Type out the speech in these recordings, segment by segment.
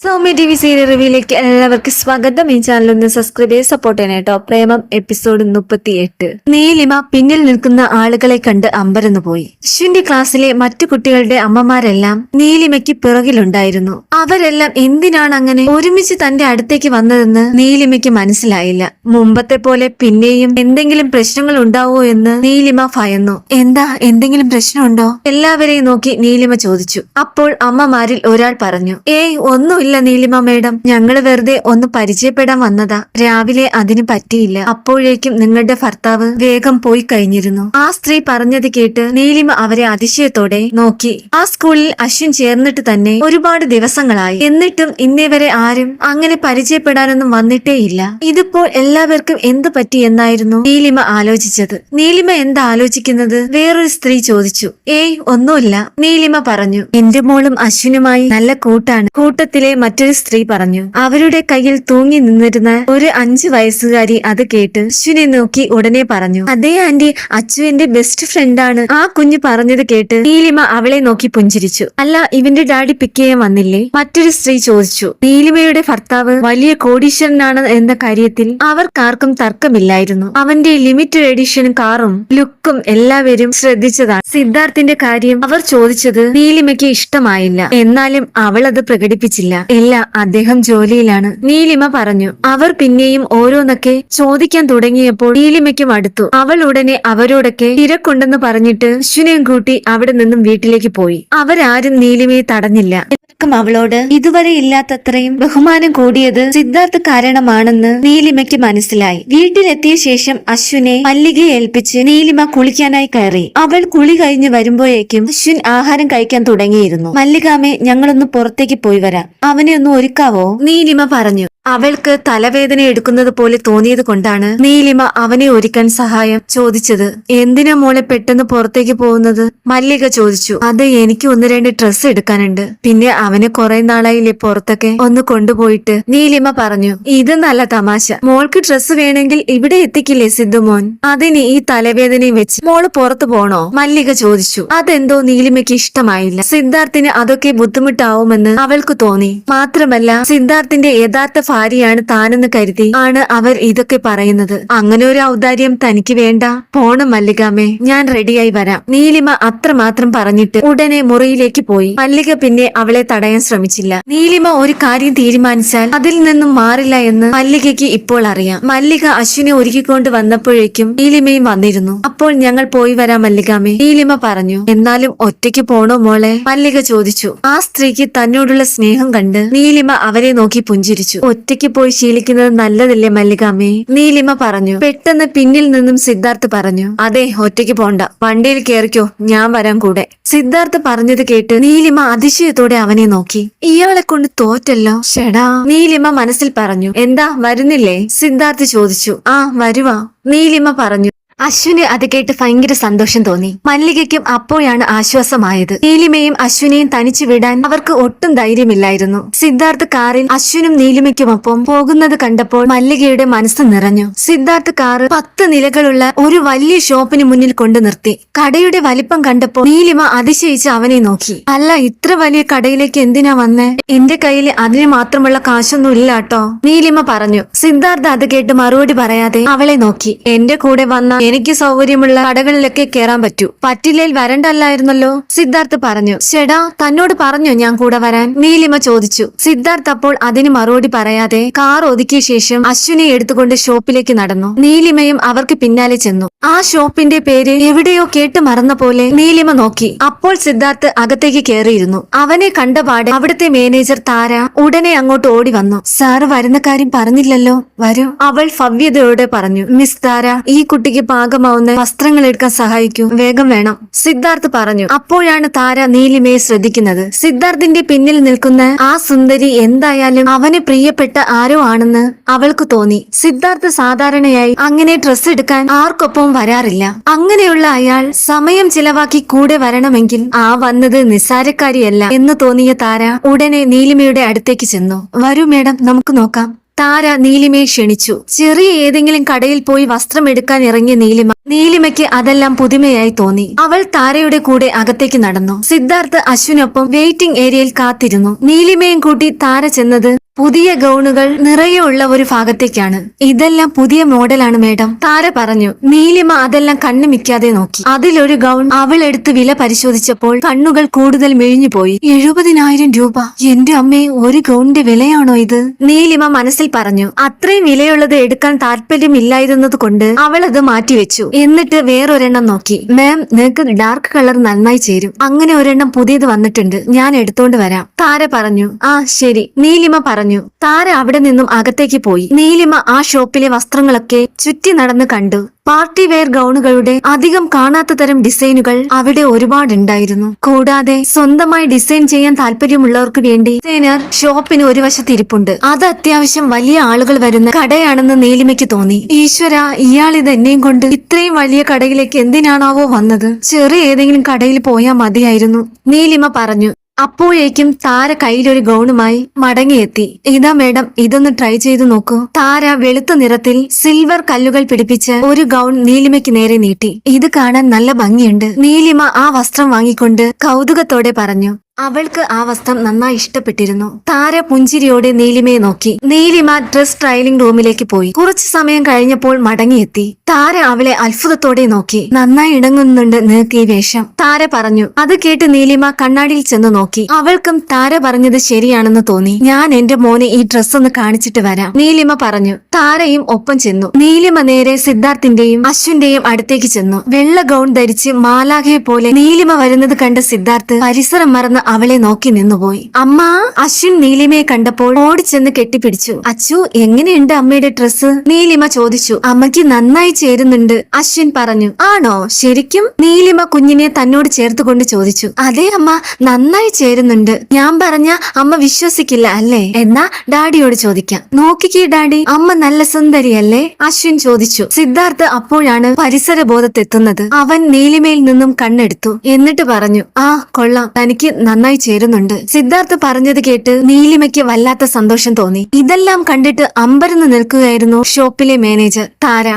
Soumya T V serial റിവ്യൂയിലേക്ക് എല്ലാവർക്കും സ്വാഗതം. ഈ ചാനൽ ഒന്ന് സബ്സ്ക്രൈബ് ചെയ്ത് സപ്പോർട്ട് ചെയ്യണം കേട്ടോ പ്രേമം എപ്പിസോഡ് മുപ്പത്തി എട്ട് നീലിമ പിന്നിൽ നിൽക്കുന്ന ആളുകളെ കണ്ട് അമ്പരന്നു പോയി അശ്വിന്റെ ക്ലാസ്സിലെ മറ്റു കുട്ടികളുടെ അമ്മമാരെല്ലാം നീലിമയ്ക്ക് പിറകിലുണ്ടായിരുന്നു. അവരെല്ലാം എന്തിനാണ് അങ്ങനെ ഒരുമിച്ച് തന്റെ അടുത്തേക്ക് വന്നതെന്ന് നീലിമയ്ക്ക് മനസ്സിലായില്ല. മുമ്പത്തെ പോലെ പിന്നെയും എന്തെങ്കിലും പ്രശ്നങ്ങൾ ഉണ്ടാവോ എന്ന് നീലിമ ഭയന്നു. എന്താ? എന്തെങ്കിലും പ്രശ്നമുണ്ടോ? എല്ലാവരെയും നോക്കി നീലിമ ചോദിച്ചു. അപ്പോൾ അമ്മമാരിൽ ഒരാൾ പറഞ്ഞു ഏയ് ഒന്നുമില്ല നീലിമ മേഡം. ഞങ്ങൾ വെറുതെ ഒന്ന് പരിചയപ്പെടാൻ വന്നതാ. രാവിലെ അതിന് പറ്റിയില്ല. അപ്പോഴേക്കും നിങ്ങളുടെ ഭർത്താവ് വേഗം പോയി കഴിഞ്ഞിരുന്നു. ആ സ്ത്രീ പറഞ്ഞത് കേട്ട് നീലിമ അവരെ അതിശയത്തോടെ നോക്കി. ആ സ്കൂളിൽ അശ്വിൻ ചേർന്നിട്ട് തന്നെ ഒരുപാട് ദിവസങ്ങളായി എന്നിട്ടും ഇന്നേ വരെ ആരും അങ്ങനെ പരിചയപ്പെടാനൊന്നും വന്നിട്ടേയില്ല. ഇതിപ്പോൾ എല്ലാവർക്കും എന്ത് പറ്റി എന്നായിരുന്നു നീലിമ ആലോചിച്ചത്. നീലിമ എന്താ ആലോചിക്കുന്നത്? വേറൊരു സ്ത്രീ ചോദിച്ചു. ഏയ് ഒന്നുമില്ല. നീലിമ പറഞ്ഞു. എന്റെ മോളും അശ്വിനുമായി നല്ല കൂട്ടാണ്. കൂട്ടത്തിലെ മറ്റൊരു സ്ത്രീ പറഞ്ഞു. അവരുടെ കയ്യിൽ തൂങ്ങി നിന്നിരുന്ന ഒരു അഞ്ചു വയസ്സുകാരി അത് കേട്ട് അശ്വിനെ നോക്കി ഉടനെ പറഞ്ഞു. അതേ ആന്റി അച്ചു എന്റെ ബെസ്റ്റ് ഫ്രണ്ടാണ്. ആ കുഞ്ഞു പറഞ്ഞത് കേട്ട് നീലിമ അവളെ നോക്കി പുഞ്ചിരിച്ചു. അല്ല ഇവന്റെ ഡാഡി പിക്ക് ചെയ്യാൻ വന്നില്ലേ? മറ്റൊരു സ്ത്രീ ചോദിച്ചു നീലിമയുടെ ഭർത്താവ് വലിയ കോടീശ്വരനാണ് എന്ന കാര്യത്തിൽ അവർക്കാർക്കും തർക്കമില്ലായിരുന്നു. അവന്റെ ലിമിറ്റഡ് എഡിഷൻ കാറും ലുക്കും എല്ലാവരും ശ്രദ്ധിച്ചതാണ്. സിദ്ധാർത്ഥിന്റെ കാര്യം അവർ ചോദിച്ചത് നീലിമയ്ക്ക് ഇഷ്ടമായില്ല. എന്നാലും അവൾ അത് പ്രകടിപ്പിച്ചില്ല. ഇല്ല അദ്ദേഹം ജോലിയിലാണ്. നീലിമ പറഞ്ഞു അവർ പിന്നെയും ഓരോന്നൊക്കെ ചോദിക്കാൻ തുടങ്ങിയപ്പോൾ നീലിമയ്ക്കും അടുത്തു. അവൾ ഉടനെ അവരോടൊക്കെ തിരക്കുണ്ടെന്ന് പറഞ്ഞിട്ട് അശ്വിനെയും കൂട്ടി അവിടെ നിന്നും വീട്ടിലേക്ക് പോയി. അവരാരും നീലിമയെ തടഞ്ഞില്ല. എല്ലാവർക്കും അവളോട് ഇതുവരെ ഇല്ലാത്തത്രയും ബഹുമാനം കൂടിയത് സിദ്ധാർത്ഥ് കാരണമാണെന്ന് നീലിമയ്ക്ക് മനസ്സിലായി. വീട്ടിലെത്തിയ ശേഷം അശ്വിനെ മല്ലികയെ ഏൽപ്പിച്ച് നീലിമ കുളിക്കാനായി കയറി. അവൾ കുളി കഴിഞ്ഞ് വരുമ്പോഴേക്കും അശ്വിൻ ആഹാരം കഴിക്കാൻ തുടങ്ങിയിരുന്നു. മല്ലികാമെ ഞങ്ങളൊന്ന് പുറത്തേക്ക് പോയി വരാം. അവനെ ഒന്ന് ഒരുക്കാവോ? നീലിമ പറഞ്ഞു. അവൾക്ക് തലവേദന എടുക്കുന്നത് പോലെ തോന്നിയത് കൊണ്ടാണ് നീലിമ അവനെ ഒരുക്കാൻ സഹായം ചോദിച്ചത്. എന്തിനാ മോളെ പെട്ടെന്ന് പുറത്തേക്ക് പോകുന്നത്? മല്ലിക ചോദിച്ചു. അത് എനിക്ക് ഒന്ന് രണ്ട് ഡ്രസ്സ് എടുക്കാനുണ്ട്. പിന്നെ അവന് കുറെ നാളായില്ലേ പുറത്തൊക്കെ? ഒന്ന് കൊണ്ടുപോയിട്ട്. നീലിമ പറഞ്ഞു. ഇത് നല്ല തമാശ. മോൾക്ക് ഡ്രസ്സ് വേണമെങ്കിൽ ഇവിടെ എത്തിക്കില്ലേ സിദ്ധുമോൻ അതിന് ഈ തലവേദനയും വെച്ച് മോൾ പുറത്തു പോണോ? മല്ലിക ചോദിച്ചു. അതെന്തോ നീലിമയ്ക്ക് ഇഷ്ടമായില്ല. സിദ്ധാർത്ഥിന് അതൊക്കെ ബുദ്ധിമുട്ടാവുമെന്ന് അവൾക്ക് തോന്നി. മാത്രമല്ല സിദ്ധാർത്ഥിന്റെ യഥാർത്ഥ ഭാര്യയാണ് താനെന്ന് കരുതി ആണ് അവർ ഇതൊക്കെ പറയുന്നത്. അങ്ങനെ ഒരു ഔദാര്യം തനിക്ക് വേണ്ട. പോണം മല്ലികാമേ. ഞാൻ റെഡിയായി വരാം. നീലിമ അത്രമാത്രം പറഞ്ഞിട്ട് ഉടനെ മുറിയിലേക്ക് പോയി. മല്ലിക പിന്നെ അവളെ തടയാൻ ശ്രമിച്ചില്ല. നീലിമ ഒരു കാര്യം തീരുമാനിച്ചാൽ അതിൽ നിന്നും മാറില്ല എന്ന് മല്ലികയ്ക്ക് ഇപ്പോൾ അറിയാം. മല്ലിക അശ്വിനെ ഒരുക്കിക്കൊണ്ട് വന്നപ്പോഴേക്കും നീലിമയും വന്നിരുന്നു. അപ്പോൾ ഞങ്ങൾ പോയി വരാം മല്ലികാമേ. നീലിമ പറഞ്ഞു എന്നാലും ഒറ്റയ്ക്ക് പോണോ മോളെ? മല്ലിക ചോദിച്ചു. ആ സ്ത്രീക്ക് തന്നോടുള്ള സ്നേഹം കണ്ട് നീലിമ അവരെ നോക്കി പുഞ്ചിരിച്ചു. ഒറ്റയ്ക്ക് പോയി ശീലിക്കുന്നത് നല്ലതല്ലേ മല്ലികാമേ? നീലിമ പറഞ്ഞു. പെട്ടെന്ന് പിന്നിൽ നിന്നും സിദ്ധാർത്ഥ് പറഞ്ഞു. അതെ ഒറ്റയ്ക്ക് പോണ്ട. വണ്ടിയിൽ കയറിക്കോ ഞാൻ വരാൻ കൂടെ. സിദ്ധാർത്ഥ് പറഞ്ഞത് കേട്ട് നീലിമ അതിശയത്തോടെ അവനെ നോക്കി. ഇയാളെ കൊണ്ട് തോറ്റല്ലോ? ഷെടാ. നീലിമ മനസ്സിൽ പറഞ്ഞു. എന്താ വരുന്നില്ലേ? സിദ്ധാർത്ഥ് ചോദിച്ചു. ആ വരുവാ. നീലിമ പറഞ്ഞു. അശ്വിന് അത് കേട്ട് ഭയങ്കര സന്തോഷം തോന്നി. മല്ലികയ്ക്കും അപ്പോഴാണ് ആശ്വാസമായത്. നീലിമയും അശ്വിനെയും തനിച്ചു വിടാൻ അവർക്ക് ഒട്ടും ധൈര്യമില്ലായിരുന്നു. സിദ്ധാർത്ഥ് കാറിൽ അശ്വിനും നീലിമയ്ക്കുമൊപ്പം പോകുന്നത് കണ്ടപ്പോൾ മല്ലികയുടെ മനസ്സ് നിറഞ്ഞു. സിദ്ധാർത്ഥ് കാറ് പത്ത് നിലകളുള്ള ഒരു വലിയ ഷോപ്പിന് മുന്നിൽ കൊണ്ടു നിർത്തി. കടയുടെ വലിപ്പം കണ്ടപ്പോൾ നീലിമ അതിശയിച്ച് അവനെ നോക്കി. അല്ല ഇത്ര വലിയ കടയിലേക്ക് എന്തിനാ വന്നേ? എന്റെ കയ്യിൽ അതിന് മാത്രമുള്ള കാശൊന്നും ഇല്ല കേട്ടോ നീലിമ പറഞ്ഞു. സിദ്ധാർത്ഥ് അത് കേട്ട് മറുപടി പറയാതെ അവളെ നോക്കി. എന്റെ കൂടെ വന്ന എനിക്ക് സൗകര്യമുള്ള കടകളിലൊക്കെ കയറാൻ പറ്റൂ. പറ്റില്ലേൽ വരണ്ടല്ലായിരുന്നല്ലോ? സിദ്ധാർത്ഥ് പറഞ്ഞു. ചേടാ തന്നോട് പറഞ്ഞു ഞാൻ കൂടെ വരാൻ. നീലിമ ചോദിച്ചു. സിദ്ധാർത്ഥ് അപ്പോൾ അതിന് മറുപടി പറയാതെ കാർ ഒതുക്കിയ ശേഷം അശ്വിനെ എടുത്തുകൊണ്ട് ഷോപ്പിലേക്ക് നടന്നു. നീലിമയും അവർക്ക് പിന്നാലെ ചെന്നു. ആ ഷോപ്പിന്റെ പേര് എവിടെയോ കേട്ട് മറന്ന പോലെ നീലിമ നോക്കി. അപ്പോൾ സിദ്ധാർത്ഥ് അകത്തേക്ക് കയറിയിരുന്നു അവനെ കണ്ടപാടെ അവിടുത്തെ മാനേജർ താര ഉടനെ അങ്ങോട്ട് ഓടി വന്നു. സാറ് വരുന്ന കാര്യം പറഞ്ഞില്ലല്ലോ. വരൂ. അവൾ ഭവ്യതയോടെ പറഞ്ഞു. മിസ് താര ഈ കുട്ടിക്ക് പാകമാവുന്ന വസ്ത്രങ്ങൾ എടുക്കാൻ സഹായിക്കൂ. വേഗം വേണം. സിദ്ധാർത്ഥ് പറഞ്ഞു. അപ്പോഴാണ് താര നീലിമയെ ശ്രദ്ധിക്കുന്നത്. സിദ്ധാർത്ഥിന്റെ പിന്നിൽ നിൽക്കുന്ന ആ സുന്ദരി എന്തായാലും അവന് പ്രിയപ്പെട്ട ആരോ ആണെന്ന് അവൾക്ക് തോന്നി. സിദ്ധാർത്ഥ് സാധാരണയായി അങ്ങനെ ഡ്രസ് എടുക്കാൻ ആർക്കൊപ്പം വരാറില്ല. അങ്ങനെയുള്ള അയാൾ സമയം ചിലവാക്കി കൂടെ വരണമെങ്കിൽ ആ വന്നത് നിസ്സാരക്കാരിയല്ല എന്ന് തോന്നിയ താര ഉടനെ നീലിമയുടെ അടുത്തേക്ക് ചെന്നു. വരൂ മേഡം. നമുക്ക് നോക്കാം. താര നീലിമയെ ക്ഷണിച്ചു. ചെറിയ ഏതെങ്കിലും കടയിൽ പോയി വസ്ത്രം എടുക്കാൻ ഇറങ്ങിയ നീലിമ നീലിമയ്ക്ക് അതെല്ലാം പുതുമയായി തോന്നി. അവൾ താരയുടെ കൂടെ അകത്തേക്ക് നടന്നു. സിദ്ധാർത്ഥ് അശ്വിനൊപ്പം വെയിറ്റിംഗ് ഏരിയയിൽ കാത്തിരുന്നു. നീലിമയും കൂട്ടി താര ചെന്നത് പുതിയ ഗൗണുകൾ നിറയെ ഉള്ള ഒരു ഭാഗത്തേക്കാണ്. ഇതെല്ലാം പുതിയ മോഡലാണ് മേഡം. താര പറഞ്ഞു നീലിമ അതെല്ലാം കണ്ണു മിക്കാതെ നോക്കി. അതിലൊരു ഗൗൺ അവൾ എടുത്ത് വില പരിശോധിച്ചപ്പോൾ കണ്ണുകൾ കൂടുതൽ മെഴിഞ്ഞു പോയി. എഴുപതിനായിരം രൂപ. എന്റെ അമ്മേ ഒരു ഗൗണിന്റെ വിലയാണോ ഇത്? നീലിമ മനസ്സിൽ പറഞ്ഞു അത്രയും വിലയുള്ളത് എടുക്കാൻ താല്പര്യമില്ലായിരുന്നത് കൊണ്ട് അവൾ അത് മാറ്റിവെച്ചു. എന്നിട്ട് വേറൊരെണ്ണം നോക്കി. മാം നിനക്ക് ഡാർക്ക് കളർ നന്നായി ചേരും. അങ്ങനെ ഒരെണ്ണം പുതിയത് വന്നിട്ടുണ്ട്. ഞാൻ എടുത്തോണ്ട് വരാം. താര പറഞ്ഞു. ആ ശരി. നീലിമ പറഞ്ഞു. താര അവിടെ നിന്നും അകത്തേക്ക് പോയി. നീലിമ ആ ഷോപ്പിലെ വസ്ത്രങ്ങളൊക്കെ ചുറ്റി നടന്ന് കണ്ടു. പാർട്ടി വെയർ ഗൗണുകളുടെ അധികം കാണാത്ത തരം ഡിസൈനുകൾ അവിടെ ഒരുപാടുണ്ടായിരുന്നു. കൂടാതെ സ്വന്തമായി ഡിസൈൻ ചെയ്യാൻ താല്പര്യമുള്ളവർക്ക് വേണ്ടി ഡിസൈനർ ഷോപ്പിന് ഒരു വശത്തിരിപ്പുണ്ട് അത് അത്യാവശ്യം വലിയ ആളുകൾ വരുന്ന കടയാണെന്ന് നീലിമയ്ക്ക് തോന്നി. ഈശ്വര ഇയാൾ ഇത് എന്നെയും കൊണ്ട് ഇത്രയും വലിയ കടയിലേക്ക് എന്തിനാണാവോ വന്നത്? ചെറിയ ഏതെങ്കിലും കടയിൽ പോയാൽ മതിയായിരുന്നു. നീലിമ പറഞ്ഞു. അപ്പോഴേക്കും താര കയ്യിലൊരു ഗൗണുമായി മടങ്ങിയെത്തി. ഇതാ മേഡം ഇതൊന്ന് ട്രൈ ചെയ്തു നോക്കൂ. താര വെളുത്ത നിറത്തിൽ സിൽവർ കല്ലുകൾ പിടിപ്പിച്ച് ഒരു ഗൗൺ നീലിമയ്ക്ക് നേരെ നീട്ടി. ഇത് കാണാൻ നല്ല ഭംഗിയുണ്ട്. നീലിമ ആ വസ്ത്രം വാങ്ങിക്കൊണ്ട് കൗതുകത്തോടെ പറഞ്ഞു അവൾക്ക് ആ വസ്ത്രം നന്നായി ഇഷ്ടപ്പെട്ടിരുന്നു. താര പുഞ്ചിരിയോടെ നീലിമയെ നോക്കി. നീലിമ ഡ്രസ് ട്രയലിംഗ് റൂമിലേക്ക് പോയി. കുറച്ചു സമയം കഴിഞ്ഞപ്പോൾ മടങ്ങിയെത്തി. താര അവളെ അത്ഭുതത്തോടെ നോക്കി. നന്നായി ഇണങ്ങുന്നുണ്ട് നിനക്ക് ഈ വേഷം. താര പറഞ്ഞു. അത് കേട്ട് നീലിമ കണ്ണാടിയിൽ ചെന്ന് നോക്കി. അവൾക്കും താര പറഞ്ഞത് ശരിയാണെന്ന് തോന്നി. ഞാൻ എന്റെ മോനെ ഈ ഡ്രസ് ഒന്ന് കാണിച്ചിട്ട് വരാം. നീലിമ പറഞ്ഞു. താരയും ഒപ്പം ചെന്നു. നീലിമ നേരെ സിദ്ധാർത്ഥിന്റെയും അശ്വിന്റെയും അടുത്തേക്ക് ചെന്നു. വെള്ള ഗൗൺ ധരിച്ച് മാലാഖയെ പോലെ നീലിമ വരുന്നത് കണ്ട സിദ്ധാർത്ഥ് പരിസരം മറന്ന് അവളെ നോക്കി നിന്നുപോയി. അമ്മ അശ്വിൻ നീലിമയെ കണ്ടപ്പോൾ ഓടിച്ചെന്ന് കെട്ടിപ്പിടിച്ചു. അച്ചു എങ്ങനെയുണ്ട് അമ്മയുടെ ഡ്രസ്സ്? നീലിമ ചോദിച്ചു. അമ്മയ്ക്ക് നന്നായി ചേരുന്നുണ്ട് അശ്വിൻ പറഞ്ഞു. ആണോ? ശരിക്കും? നീലിമ കുഞ്ഞിനെ തന്നോട് ചേർത്തുകൊണ്ട് ചോദിച്ചു. അതെ അമ്മ നന്നായി ചേരുന്നുണ്ട്. ഞാൻ പറഞ്ഞ അമ്മ വിശ്വസിക്കില്ല അല്ലേ? എന്നാ ഡാഡിയോട് ചോദിക്കാം. നോക്കിക്കേ ഡാഡി അമ്മ നല്ല സുന്ദരിയല്ലേ? അശ്വിൻ ചോദിച്ചു. സിദ്ധാർത്ഥ് അപ്പോഴാണ് പരിസര ബോധത്തെത്തുന്നത്. അവൻ നീലിമയിൽ നിന്നും കണ്ണെടുത്തു. എന്നിട്ട് പറഞ്ഞു ആ കൊള്ളാം. തനിക്ക് നന്നായി ചേരുന്നുണ്ട്. സിദ്ധാർത്ഥ് പറഞ്ഞത് കേട്ട് നീലിമയ്ക്ക് വല്ലാത്ത സന്തോഷം തോന്നി. ഇതെല്ലാം കണ്ടിട്ട് അമ്പരന്ന് നിൽക്കുകയായിരുന്നു ഷോപ്പിലെ മാനേജർ താര.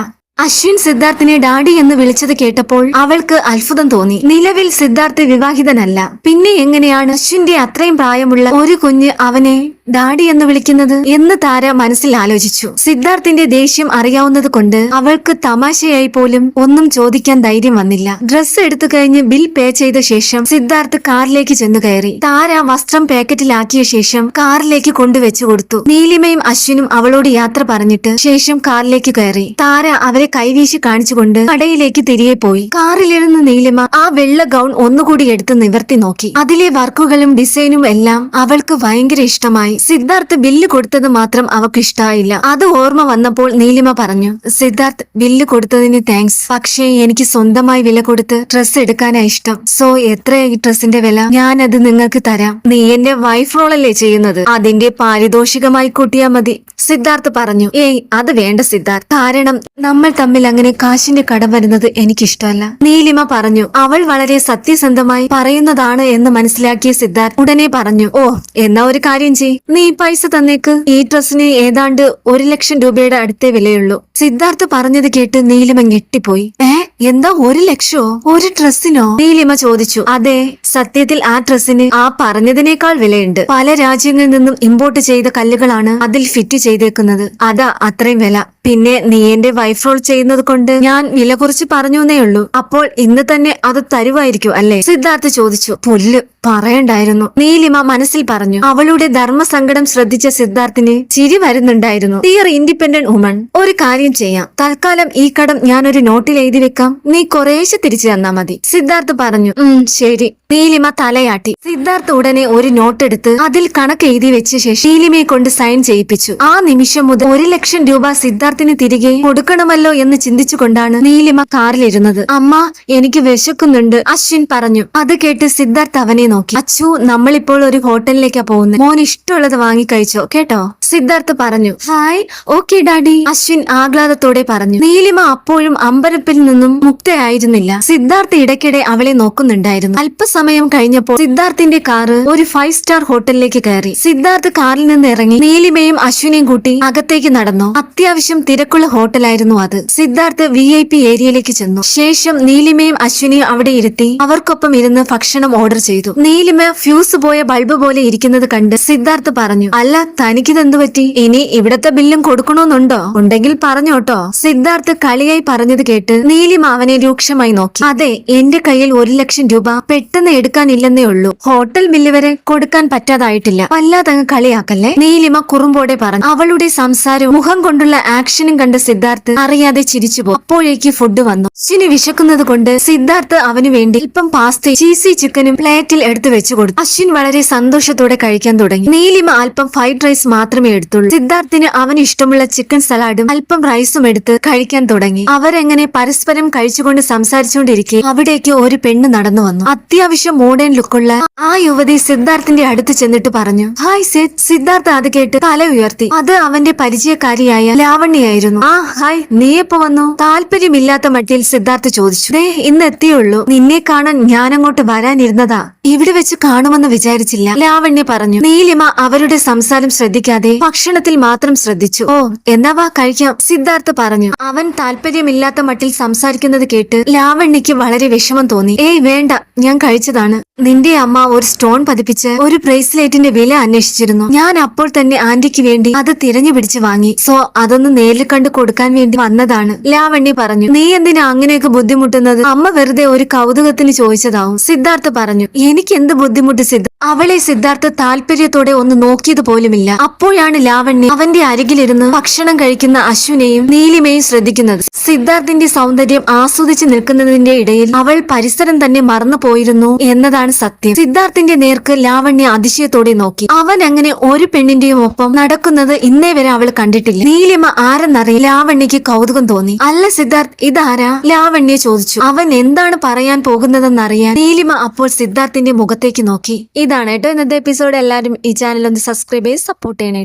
അശ്വിൻ സിദ്ധാർത്ഥിനെ ഡാഡി എന്ന് വിളിച്ചത് കേട്ടപ്പോൾ അവൾക്ക് അത്ഭുതം തോന്നി. നിലവിൽ സിദ്ധാർത്ഥ് വിവാഹിതനല്ല. പിന്നെ എങ്ങനെയാണ് അശ്വിന്റെ അത്രയും പ്രായമുള്ള ഒരു കുഞ്ഞ് അവനെ ഡാഡി എന്ന് വിളിക്കുന്നത് എന്ന് താര മനസ്സിൽ ആലോചിച്ചു. സിദ്ധാർത്ഥിന്റെ ദേഷ്യം അറിയാവുന്നത് കൊണ്ട് അവൾക്ക് തമാശയായി പോലും ഒന്നും ചോദിക്കാൻ ധൈര്യം വന്നില്ല. ഡ്രസ്സ് എടുത്തു കഴിഞ്ഞ് ബിൽ പേ ചെയ്ത ശേഷം സിദ്ധാർത്ഥ് കാറിലേക്ക് ചെന്നു കയറി. താര വസ്ത്രം പാക്കറ്റിലാക്കിയ ശേഷം കാറിലേക്ക് കൊണ്ടുവച്ചു കൊടുത്തു. നീലിമയും അശ്വിനും അവളോട് യാത്ര പറഞ്ഞിട്ട് ശേഷം കാറിലേക്ക് കയറി. താര അവരെ കൈവീശി കാണിച്ചുകൊണ്ട് കടയിലേക്ക് തിരികെ പോയി. കാറിലിരുന്ന് നീലിമ ആ വെള്ള ഗൗൺ ഒന്നുകൂടി എടുത്ത് നിവർത്തി നോക്കി. അതിലെ വർക്കുകളും ഡിസൈനും എല്ലാം അവൾക്ക് ഭയങ്കര ഇഷ്ടമായി. സിദ്ധാർത്ഥ് ബില്ല് കൊടുത്തത് മാത്രം അവൾക്ക് ഇഷ്ടമായില്ല അത് ഓർമ്മ വന്നപ്പോൾ നീലിമ പറഞ്ഞു സിദ്ധാർത്ഥ് ബില്ല് കൊടുത്തതിന് താങ്ക്സ് പക്ഷേ എനിക്ക് സ്വന്തമായി വില കൊടുത്ത് ഡ്രസ്സ് എടുക്കാനാ ഇഷ്ടം. സോ എത്ര ഈ ഡ്രസ്സിന്റെ വില? ഞാൻ അത് നിങ്ങൾക്ക് തരാം. നീ എന്റെ വൈഫ് റോളല്ലേ ചെയ്യുന്നത്? അതിന്റെ പാരിതോഷികമായി കൂട്ടിയാ മതി. സിദ്ധാർത്ഥ് പറഞ്ഞു ഏയ് അത് വേണ്ട സിദ്ധാർത്ഥ്. കാരണം നമ്മൾ തമ്മിൽ അങ്ങനെ കാശിന്റെ കടം വരുന്നത് എനിക്കിഷ്ടമല്ല. നീലിമ പറഞ്ഞു അവൾ വളരെ സത്യസന്ധമായി പറയുന്നതാണ് എന്ന് മനസ്സിലാക്കിയ സിദ്ധാർത്ഥ് ഉടനെ പറഞ്ഞു ഓ എന്നാ ഒരു കാര്യം ചെയ് നീ പൈസ തന്നേക്ക്. ഈ ഡ്രസ്സിന് ഏതാണ്ട് ഒരു ലക്ഷം രൂപയുടെ അടുത്തേ വിലയുള്ളൂ. സിദ്ധാർത്ഥ് പറഞ്ഞത് കേട്ട് നീലിമ ഞെട്ടിപ്പോയി. ഏ എന്താ ഒരു ലക്ഷോ? ഒരു ഡ്രസ്സിനോ? നീലിമ ചോദിച്ചു. അതെ സത്യത്തിൽ ആ ഡ്രസ്സിന് ആ പറഞ്ഞതിനേക്കാൾ വിലയുണ്ട്. പല രാജ്യങ്ങളിൽ നിന്നും ഇമ്പോർട്ട് ചെയ്ത കല്ലുകളാണ് അതിൽ ഫിറ്റ് ചെയ്തേക്കുന്നത്. അതാ അത്രയും വില. പിന്നെ നീ എന്റെ വൈഫ് റോൾ ചെയ്യുന്നത് കൊണ്ട് ഞാൻ വില കുറിച്ച് പറഞ്ഞേ ഉള്ളൂ. അപ്പോൾ ഇന്ന് തന്നെ അത് തരുവായിരിക്കും അല്ലേ? സിദ്ധാർത്ഥ് ചോദിച്ചു. പുല്ല്. പറയണ്ടായിരുന്നു. നീലിമ മനസ്സിൽ പറഞ്ഞു അവളുടെ ധർമ്മസങ്കടം ശ്രദ്ധിച്ച സിദ്ധാർത്ഥിന് ചിരി വരുന്നുണ്ടായിരുന്നു. ഡിയർ ഇൻഡിപെൻഡന്റ് ഉമൺ ഒരു കാര്യം ചെയ്യാം. തൽക്കാലം ഈ കടം ഞാനൊരു നോട്ടിൽ എഴുതി വെക്കാം. നീ കുറേശ്ശെ തിരിച്ചു തന്നാ മതി. സിദ്ധാർത്ഥ് പറഞ്ഞു ഉം ശരി. നീലിമ തലയാട്ടി. സിദ്ധാർത്ഥ് ഉടനെ ഒരു നോട്ട് എടുത്ത് അതിൽ കണക്ക് എഴുതി വെച്ച ശേഷം നീലിമയെ കൊണ്ട് സൈൻ ചെയ്യിപ്പിച്ചു. ആ നിമിഷം മുതൽ ഒരു ലക്ഷം രൂപ സിദ്ധാർത്ഥിന് തിരികെ കൊടുക്കണമല്ലോ എന്ന് ചിന്തിച്ചുകൊണ്ടാണ് നീലിമ കാറിലിരുന്നത്. അമ്മ എനിക്ക് വിശക്കുന്നുണ്ട് അശ്വിൻ പറഞ്ഞു. അത് കേട്ട് സിദ്ധാർത്ഥ് അവനെ നോക്കി. അച്ചു നമ്മളിപ്പോൾ ഒരു ഹോട്ടലിലേക്കാ പോകുന്നത്. മോൻ ഇഷ്ടമുള്ളത് വാങ്ങി കഴിച്ചോ? കേട്ടോ? സിദ്ധാർത്ഥ് പറഞ്ഞു. ഹായ്. Okay daddy. അശ്വിൻ ആഹ്ലാദത്തോടെ പറഞ്ഞു. നീലിമ അപ്പോഴും അമ്പരപ്പിൽ നിന്നും മുക്തയായിരുന്നില്ല. സിദ്ധാർത്ഥ് ഇടയ്ക്കിടെ അവളെ നോക്കുന്നുണ്ടായിരുന്നു. അല്പസമയം കഴിഞ്ഞപ്പോൾ സിദ്ധാർത്ഥിന്റെ കാറ് ഒരു ഫൈവ് സ്റ്റാർ ഹോട്ടലിലേക്ക് കയറി. സിദ്ധാർത്ഥ് കാറിൽ നിന്ന് ഇറങ്ങി നീലിമയും അശ്വിനെയും കൂട്ടി അകത്തേക്ക് നടന്നു. അത്യാവശ്യം തിരക്കുള്ള ഹോട്ടലായിരുന്നു അത്. സിദ്ധാർത്ഥ് വി ഐ പി ഏരിയയിലേക്ക് ചെന്നു. ശേഷം നീലിമയും അശ്വിനെയും അവിടെ ഇരുത്തി അവർക്കൊപ്പം ഇരുന്ന് ഭക്ഷണം ഓർഡർ ചെയ്തു. നീലിമ ഫ്യൂസ് പോയ ബൾബ് പോലെ ഇരിക്കുന്നത് കണ്ട് സിദ്ധാർത്ഥ് പറഞ്ഞു അല്ല തനിക്കിതെന്തു പറ്റി? ഇനി ഇവിടത്തെ ബില്ലും കൊടുക്കണമെന്നുണ്ടോ ഉണ്ടെങ്കിൽ പറഞ്ഞോട്ടോ സിദ്ധാർത്ഥ് കളിയായി പറഞ്ഞത് കേട്ട് നീലിമ അവനെ രൂക്ഷമായി നോക്കി. അതെ എന്റെ കയ്യിൽ ഒരു ലക്ഷം രൂപ പെട്ടെന്ന് എടുക്കാനില്ലെന്നേ ഉള്ളൂ. ഹോട്ടൽ ബില്ല് വരെ കൊടുക്കാൻ പറ്റാതായിട്ടില്ല. വല്ലാതങ്ങ് കളിയാക്കല്ലേ? നീലിമ കുറുമ്പോടെ പറഞ്ഞു. അവളുടെ സംസാരവും മുഖം കൊണ്ടുള്ള ആക്ഷനും കണ്ട് സിദ്ധാർത്ഥ് അറിയാതെ ചിരിച്ചുപോ അപ്പോഴേക്ക് ഫുഡ് വന്നു. ശിനി വിശക്കുന്നത് കൊണ്ട് സിദ്ധാർത്ഥ് അവന് വേണ്ടി ഇപ്പം പാസ്തയും ചീസി ചിക്കനും പ്ലേറ്റിൽ എടുത്തു വെച്ചു കൊടുത്തു. അശ്വിൻ വളരെ സന്തോഷത്തോടെ കഴിക്കാൻ തുടങ്ങി. നീലിമ അല്പം ഫ്രൈഡ് റൈസ് മാത്രമേ എടുത്തുള്ളൂ. സിദ്ധാർത്ഥിന് അവന് ഇഷ്ടമുള്ള ചിക്കൻ സലാഡും അല്പം റൈസും എടുത്ത് കഴിക്കാൻ തുടങ്ങി. അവരെങ്ങനെ പരസ്പരം കഴിച്ചുകൊണ്ട് സംസാരിച്ചുകൊണ്ടിരിക്കെ അവിടേക്ക് ഒരു പെണ്ണ് നടന്നു വന്നു. അത്യാവശ്യം മോഡേൺ ലുക്കുള്ള ആ യുവതി സിദ്ധാർത്ഥിന്റെ അടുത്ത് ചെന്നിട്ട് പറഞ്ഞു ഹായ് സിദ് സിദ്ധാർത്ഥ് അത് കേട്ട് തല ഉയർത്തി. അത് അവന്റെ പരിചയക്കാരിയായ ലാവണ്യായിരുന്നു ആ ഹായ് നീ എപ്പോ വന്നു? താല്പര്യമില്ലാത്ത മട്ടിൽ സിദ്ധാർത്ഥ് ചോദിച്ചു. ദേ ഇന്ന് എത്തിയുള്ളൂ നിന്നെ കാണാൻ ഞാനങ്ങോട്ട് വരാനിരുന്നതാ. ഇവിടെ വെച്ച് കാണുമെന്ന് വിചാരിച്ചില്ല. ലാവണ്യ പറഞ്ഞു നീലിമ അവരുടെ സംസാരം ശ്രദ്ധിക്കാതെ ഭക്ഷണത്തിൽ മാത്രം ശ്രദ്ധിച്ചു. ഓ എന്നാ വാ കഴിക്കാം സിദ്ധാർത്ഥ് പറഞ്ഞു. അവൻ താല്പര്യമില്ലാത്ത മട്ടിൽ സംസാരിക്കുന്നത് കേട്ട് ലാവണ്യക്ക് വളരെ വിഷമം തോന്നി. ഏയ് വേണ്ട ഞാൻ കഴിച്ചതാണ്. നിന്റെ അമ്മ ഒരു സ്റ്റോൺ പതിപ്പിച്ച് ഒരു ബ്രേസ്ലെറ്റിന്റെ വില അന്വേഷിച്ചിരുന്നു. ഞാൻ അപ്പോൾ തന്നെ ആന്റിക്ക് വേണ്ടി അത് തിരഞ്ഞു പിടിച്ച് വാങ്ങി. സോ അതൊന്ന് നേരിൽ കണ്ട് കൊടുക്കാൻ വേണ്ടി വന്നതാണ് ലാവണ്യ പറഞ്ഞു. നീ എന്തിനാ അങ്ങനെയൊക്കെ ബുദ്ധിമുട്ടുന്നത്? അമ്മ വെറുതെ ഒരു കൗതുകത്തിന് ചോദിച്ചതാവും സിദ്ധാർത്ഥ് പറഞ്ഞു. എനിക്ക് എന്ത് ബുദ്ധിമുട്ട് സിദ്ധ അവളെ സിദ്ധാർത്ഥ താല്പര്യത്തോടെ ഒന്ന് നോക്കിയത് പോലുമില്ല. അപ്പോഴാണ് ലാവണ്യ അവന്റെ അരികിലിരുന്ന് ഭക്ഷണം കഴിക്കുന്ന അശ്വിനെയും നീലിമയും ശ്രദ്ധിക്കുന്നത്. സിദ്ധാർത്ഥിന്റെ സൗന്ദര്യം ആസ്വദിച്ചു നിൽക്കുന്നതിന്റെ ഇടയിൽ അവൾ പരിസരം തന്നെ മറന്നു പോയിരുന്നു എന്നതാണ് സത്യം. സിദ്ധാർത്ഥിന്റെ നേർക്ക് ലാവണ്യ അതിശയത്തോടെ നോക്കി. അവൻ അങ്ങനെ ഒരു പെണ്ണിന്റെയും ഒപ്പം നടക്കുന്നത് ഇന്നേ വരെ അവൾ കണ്ടിട്ടില്ല. നീലിമ ആരെന്നറിയ ലാവണ്യക്ക് കൗതുകം തോന്നി. അല്ല സിദ്ധാർത്ഥ് ഇതാരാ? ലാവണ്യ ചോദിച്ചു. അവൻ എന്താണ് പറയാൻ പോകുന്നതെന്നറിയാൻ നീലിമ അപ്പോൾ സിദ്ധാർത്ഥിന്റെ മുഖത്തേക്ക് നോക്കി. ഇതാണ് കേട്ടോ ഇന്നത്തെ എപ്പിസോഡ് എല്ലാവരും ഈ ചാനൽ ഒന്ന് സബ്സ്ക്രൈബ് ചെയ്ത് സപ്പോർട്ട് ചെയ്യണേ.